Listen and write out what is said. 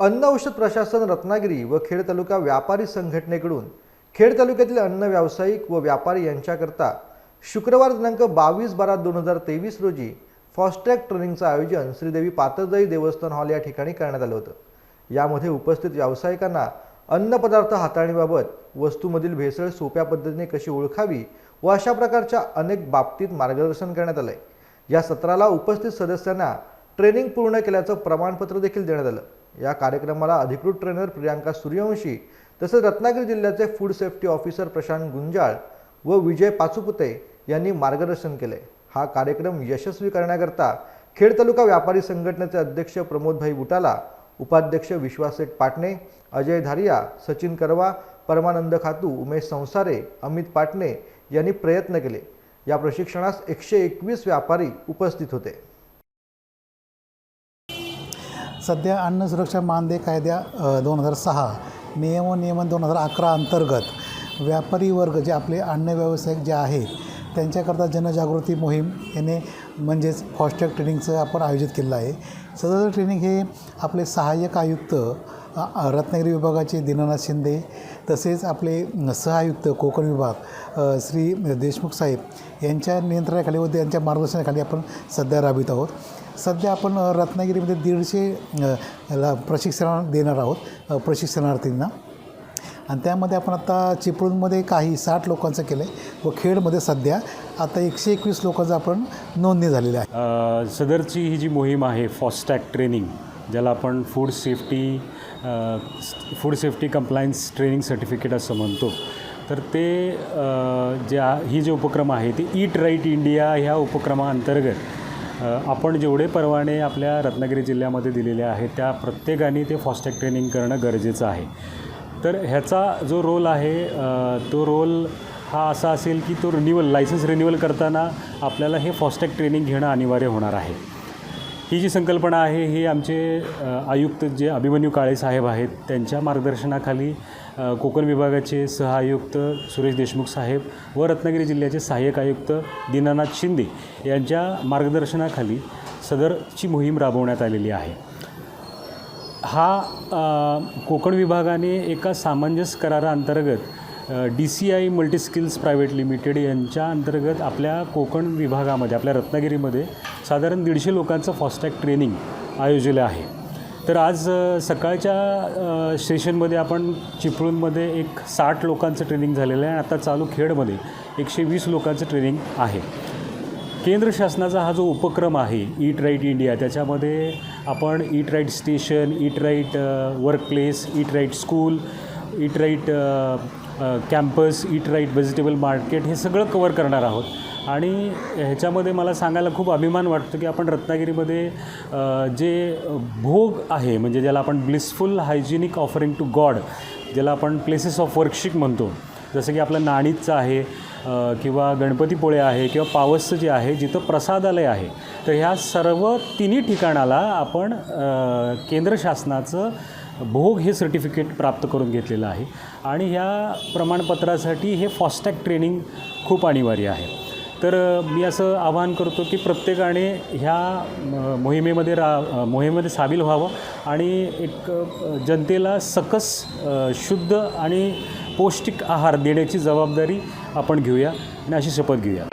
अन्न औषध प्रशासन रत्नागिरी व खेड तालुका व्यापारी संघटनेकडून खेड तालुक्यातील अन्न व्यावसायिक व व्यापारी यांच्याकरता शुक्रवार दिनांक बावीस बारा दोन हजार तेवीस रोजी फास्ट्रॅग ट्रेनिंगचं आयोजन श्रीदेवी पातळजाई देवस्थान हॉल या ठिकाणी करण्यात आलं होतं. यामध्ये उपस्थित व्यावसायिकांना अन्नपदार्थ हाताळणीबाबत वस्तूमधील भेसळ सोप्या पद्धतीने कशी ओळखावी व अशा प्रकारच्या अनेक बाबतीत मार्गदर्शन करण्यात आलंय. या सत्राला उपस्थित सदस्यांना ट्रेनिंग पूर्ण केल्याचं प्रमाणपत्र देखील देण्यात आलं. या कार्यक्रमाला अधिकृत ट्रेनर प्रियांका सूर्यवंशी तसेच रत्नागिरी जिल्ह्याचे food safety officer Prashant Gunjal व विजय पाचुपुते यांनी मार्गदर्शन केले. हा कार्यक्रम यशस्वी करण्याकरता खेड तालुका व्यापारी संघटनेचे अध्यक्ष प्रमोदभाई बुटाला उपाध्यक्ष विश्वासेठ पाटणे अजय धारिया सचिन करवा परमानंद खातू उमेश संसारे अमित पाटणे यांनी प्रयत्न केले. या प्रशिक्षणास एकशे एकवीस व्यापारी उपस्थित होते. सध्या अन्न सुरक्षा मानदे कायद्या दोन हजार सहा नियम व नियमन दोन हजार अकरा अंतर्गत व्यापारी वर्ग जे आपले अन्न व्यावसायिक जे आहेत त्यांच्याकरता जनजागृती मोहीम याने म्हणजेच फास्टॅग ट्रेनिंगचं आपण आयोजित केलेलं आहे. सदर ट्रेनिंग हे आपले सहाय्यक आयुक्त रत्नागिरी विभागाचे दीनानाथ शिंदे तसेच आपले सहआयुक्त कोकण विभाग श्री देशमुख साहेब यांच्या नियंत्रणाखाली व त्यांच्या मार्गदर्शनाखाली आपण सध्या राबवित आहोत. सध्या आपण रत्नागिरीमध्ये दीडशे ला प्रशिक्षण देणार आहोत प्रशिक्षणार्थींना. आणि त्यामध्ये आपण आता चिपळूणमध्ये काही साठ लोकांचं केलं आहे व खेडमध्ये सध्या आता एकशे एकवीस लोकांचं आपण नोंदणी झालेली आहे. सदरची ही जी मोहीम आहे फॉस्टॅग ट्रेनिंग ज्याला आपण food safety food safety compliance training certificate असं म्हणतो. तर ते ज्या ही जे उपक्रम आहे ते ईट राईट इंडिया ह्या उपक्रमाअंतर्गत आपण जेवढे परवाने आपल्या रत्नागिरी जिल्ह्यामध्ये दिलेले आहेत त्या प्रत्येकाने ते फॉस्टॅग ट्रेनिंग करणं गरजेचं आहे. तर ह्याचा जो रोल आहे तो रोल हा असा असेल की तो रिन्युअल लायसन्स रिन्युअल करताना आपल्याला हे फॉस्टॅग ट्रेनिंग घेणं अनिवार्य होणार आहे. ही जी संकल्पना आहे ही आमचे आयुक्त जे अभिमन्यू काळे साहेब आहेत त्यांच्या मार्गदर्शनाखाली कोकण विभागाचे सहआयुक्त सुरेश देशमुख साहेब व रत्नागिरी जिल्ह्याचे सहाय्यक आयुक्त दीनानाथ शिंदे यांच्या मार्गदर्शनाखाली सदरची मोहीम राबवण्यात आलेली आहे. हा कोकण विभागाने एका सामंजस्य कराराअंतर्गत D C I multiskills private limited यांच्या अंतर्गत आपल्या कोकण विभागामध्ये आपल्या रत्नागिरीमध्ये साधारण दीडशे लोकांचं फास्टॅग ट्रेनिंग आयोजलं आहे. तर आज सकाळच्या सेशनमध्ये आपण चिपळूणमध्ये एक साठ लोकांचं ट्रेनिंग झालेलं आहे. आणि आता चालू खेडमध्ये एकशे वीस लोकांचं ट्रेनिंग आहे. केंद्र शासनाचा हा जो उपक्रम आहे ईट राईट इंडिया त्याच्यामध्ये आपण eat right station eat right work place eat right school eat right campus eat right vegetable market हे सगळं कवर करणार आहोत. आणि ह्याच्यामध्ये मला सांगायला खूप अभिमान वाटतो की आपण रत्नागिरीमध्ये जे भोग आहे म्हणजे ज्याला आपण blissful hygienic offering to God ज्याला आपण प्लेसेस ऑफ वर्कशिप म्हणतो. जसं की आपलं नाणीचं आहे किंवा गणपतीपुळे आहे किंवा पावसचं जे आहे जिथं प्रसादालय आहे तर ह्या सर्व तिन्ही ठिकाणाला आपण केंद्र शासनाचं भोग हे सर्टिफिकेट प्राप्त करून घेतलेलं आहे. आणि ह्या प्रमाणपत्रासाठी हे फास्टॅग ट्रेनिंग खूप अनिवार्य आहे. तर मी असं आवाहन करतो की प्रत्येकाने ह्या मोहिमेमध्ये रा मोहिमेमध्ये सामील व्हावं आणि एक जनतेला सकस शुद्ध आणि पौष्टिक आहार देण्याची जबाबदारी आपण घेऊया आणि अशी शपथ घेऊया.